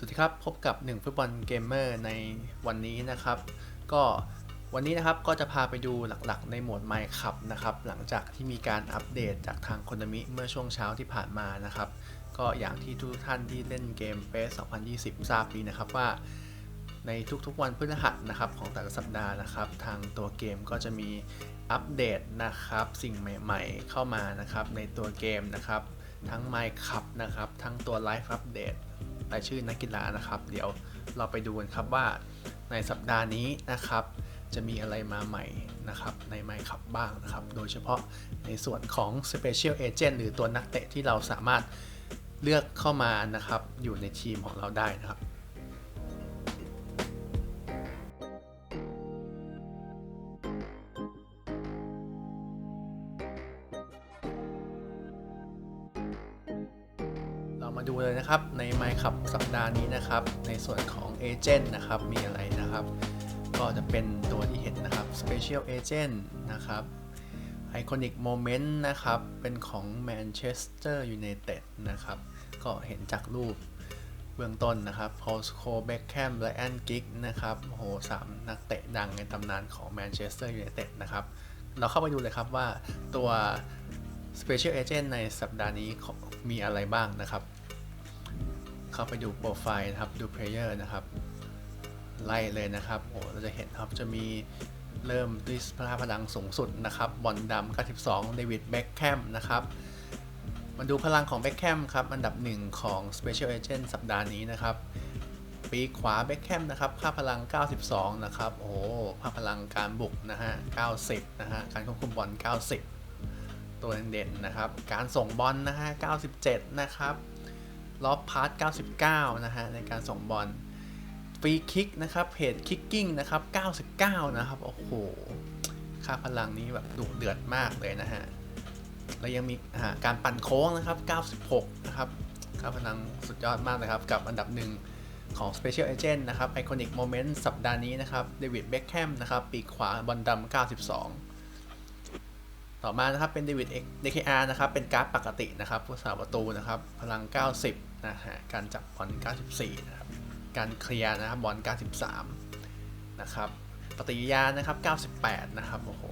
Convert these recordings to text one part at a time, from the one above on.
สวัสดีครับ พบกับ 1 ฟุตบอลเกมเมอร์ในวันนี้นะครับ ก็วันนี้นะครับก็จะพาไปดูหลักๆ ในหมวดไมค์คับนะครับ หลังจากที่มีการอัปเดตจากทางคนมิเมื่อช่วงเช้าที่ผ่านมานะครับ ก็อย่างที่ทุกท่านที่เล่นเกมเ a s 2020 ทราบดีนะครับว่า ในทุกๆวันพฤหัสนะครับของแต่ละสัปดาห์นะครับ ทางตัวเกมก็จะมีอัปเดตนะครับ สิ่งใหม่ๆ เข้ามานะครับในตัวเกมนะครับ ทั้ง m i คั p นะครับทั้งตัว Live Update รายชื่อนักกีฬานะครับ เดี๋ยวเราไปดูกันครับว่าในสัปดาห์นี้นะครับ จะมีอะไรมาใหม่นะครับ ใน m i คับบ้างนะครับ โดยเฉพาะในส่วนของ Special Agent หรือตัวนักเตะที่เราสามารถเลือกเข้ามานะครับ อยู่ในทีมของเราได้นะครับ มาดูเลยนะครับ ใน m i คับสัปดาห์นี้นะครับ ในส่วนของ Agent นะครับ มีอะไรนะครับ ก็จะเป็นตัวที่เห็นนะครับ Special Agent นะครับ Iconic Moment นะครับ เป็นของ Manchester United นะครับ ก็เห็นจากรูปเบื้องต้นนะครับ Paul Scholes Beckham และ a n Gigg นะครับโหสามนักเตะดังในตำนานของ Manchester United นะครับ เราเข้าไปดูเลยครับว่าตัว Special Agent ในสัปดาห์นี้มีอะไรบ้างนะครับ เข้าไปดูโปรไฟล์นะครับ ดู Player นะครับ ไล่เลยนะครับโอ้เราจะเห็นครับจะมีเริ่มด้วยพละพลังสูงสุดนะครับบอลดำ92เดวิดเบ็คแคมนะครับมาดูพลังของเบ็คแคมครับ อันดับหนึ่งของ Special Agent สัปดาห์นี้นะครับ ปีขวาเบ็คแคมนะครับ ค่าพลัง 92 นะครับ โอ้ค่าพลังการบุกนะฮะ 90 นะฮะ การควบคุมบอล 90 ตัวเด่นๆนะครับ การส่งบอลนะฮะ 97 นะครับ ล็อบพาร์ท99 นะฮะ ในการส่งบอลฟรีคิกนะครับเพจคิกกิ้งนะครับ 99 นะครับ โอ้โห ค่าพลังนี้แบบดุเดือดมากเลยนะฮะ แล้วยังมีการปั่นโค้งนะครับ 96 นะครับ ค่าพลังสุดยอดมากเลยครับ กับอันดับหนึ่งของ Special Agent นะครับ Iconic Moment สัปดาห์นี้นะครับ เดวิด เบ็คแฮม นะครับ ปีกขวา บอลดำ 92 ต่อมานะครับ เป็นเดวิดเอ็ก DKR นะครับ เป็นการ์ดปกตินะครับผู้สาประตูนะครับ พลัง 90 นะฮะการจับบอล94 นะครับ การเคลียร์นะครับบอล93 นะครับปฏิกิริยานะครับ 98 นะครับ โอ้โห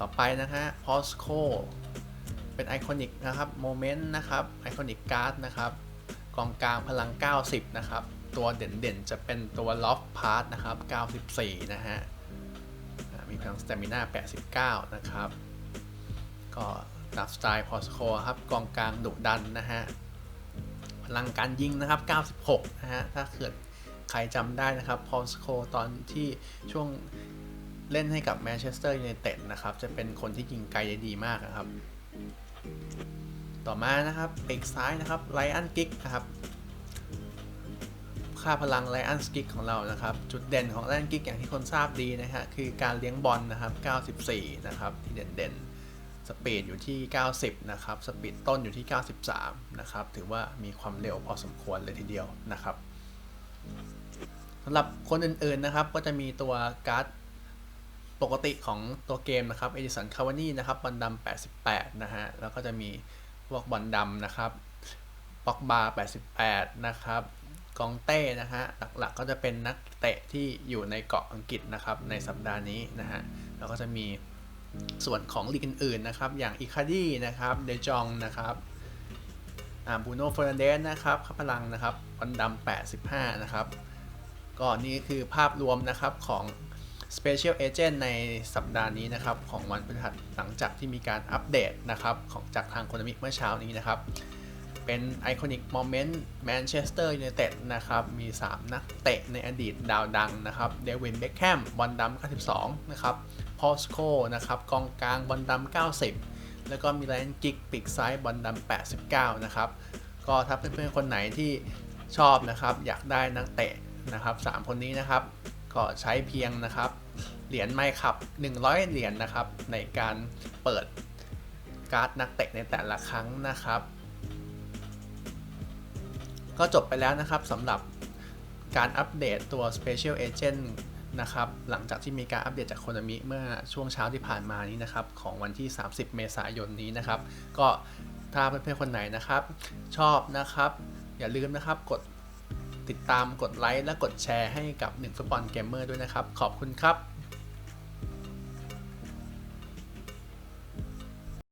ต่อไปนะฮะพอสโคเป็นไอคอนิกนะครับโมเมนต์นะครับไอคอนิกการ์ดนะครับกองกลางพลัง 90 นะครับ ตัวเด่นๆ จะเป็นตัวล็อฟพาร์ทนะครับ 94 นะฮะ มีพลังสเตมิน่า89 นะครับ ก็ ดับสไตล์พอสโคครับกองกลางดุดันนะฮะพลังการยิงนะครับ 96 นะฮะ ถ้าเกิดใครจำได้นะครับ พอสโคตอนที่ช่วงเล่นให้กับแมนเชสเตอร์ยูไนเต็ดนะครับ จะเป็นคนที่ยิงไกลได้ดีมากนะครับ ต่อมานะครับปีกซ้ายนะครับไลอันกิกนะครับ ค่าพลังไลอันกิกของเรานะครับ จุดเด่นของไลอันกิกอย่างที่คนทราบดีนะฮะ คือการเลี้ยงบอลนะครับ 94 นะครับที่เด่นๆ สปีดอยู่ที่ 90 นะครับ สปีดต้นอยู่ที่ 93 นะครับ ถือว่ามีความเร็วพอสมควรเลยทีเดียวนะครับสำหรับคนอื่นๆนะครับ ก็จะมีตัวการ์ดปกติของตัวเกมนะครับเอดิสันคาวานี่นะครับบอลดำ88 นะฮะ แล้วก็จะมีพวกบอลดำนะครับป็อกบาร์88 นะครับกองเต้นะฮะหลักๆก็จะเป็นนักเตะที่อยู่ในเกาะอังกฤษนะครับในสัปดาห์นี้นะฮะแล้วก็จะมี ส่วนของลีกอื่นๆนะครับ อย่างอิคาดี้นะครับ เดจองนะครับอ่าบูโน่เฟอร์นันเดสนะครับข้าพลังนะครับวันดำ85 นะครับ ก็นี่คือภาพรวมนะครับของ Special Agent ในสัปดาห์นี้นะครับ ของวันพฤหัสหลังจากที่มีการอัปเดตนะครับ ของจากทางโคนามิเมื่อเช้านี้นะครับ เป็น Iconic Moment Manchester United นเต็ดนะครับ มี 3 นักเตะในอดีตดาวดังนะครับ เดวินเบคแฮมบอลดำ92 นะครับ พอสโคนะครับ กองกลางบอลดำ90 แล้วก็มีไลน์กิกปีกซ้ายบอลดำ89 นะครับ ก็ถ้าเพื่อนๆคนไหนที่ชอบนะครับ อยากได้นักเตะนะครับ 3 คนนี้นะครับ ก็ใช้เพียงนะครับ เหรียญไม่ขับ 100 เหรียญนนะครับ ในการเปิดการ์ดนักเตะในแต่ละครั้งนะครับ ก็จบไปแล้วนะครับสำหรับการอัปเดตตัว Special Agent นะครับ หลังจากที่มีการอัปเดตจากโคนามิเมื่อช่วงเช้าที่ผ่านมานี้นะครับ ของวันที่ 30 เมษายนนี้นะครับ ก็ถ้าเพื่อนๆคนไหนนะครับ ชอบนะครับ อย่าลืมนะครับกดติดตามกดไลค์และกดแชร์ให้กับ1ฟุตบอลเกมเมอร์ด้วยนะครับ ขอบคุณครับ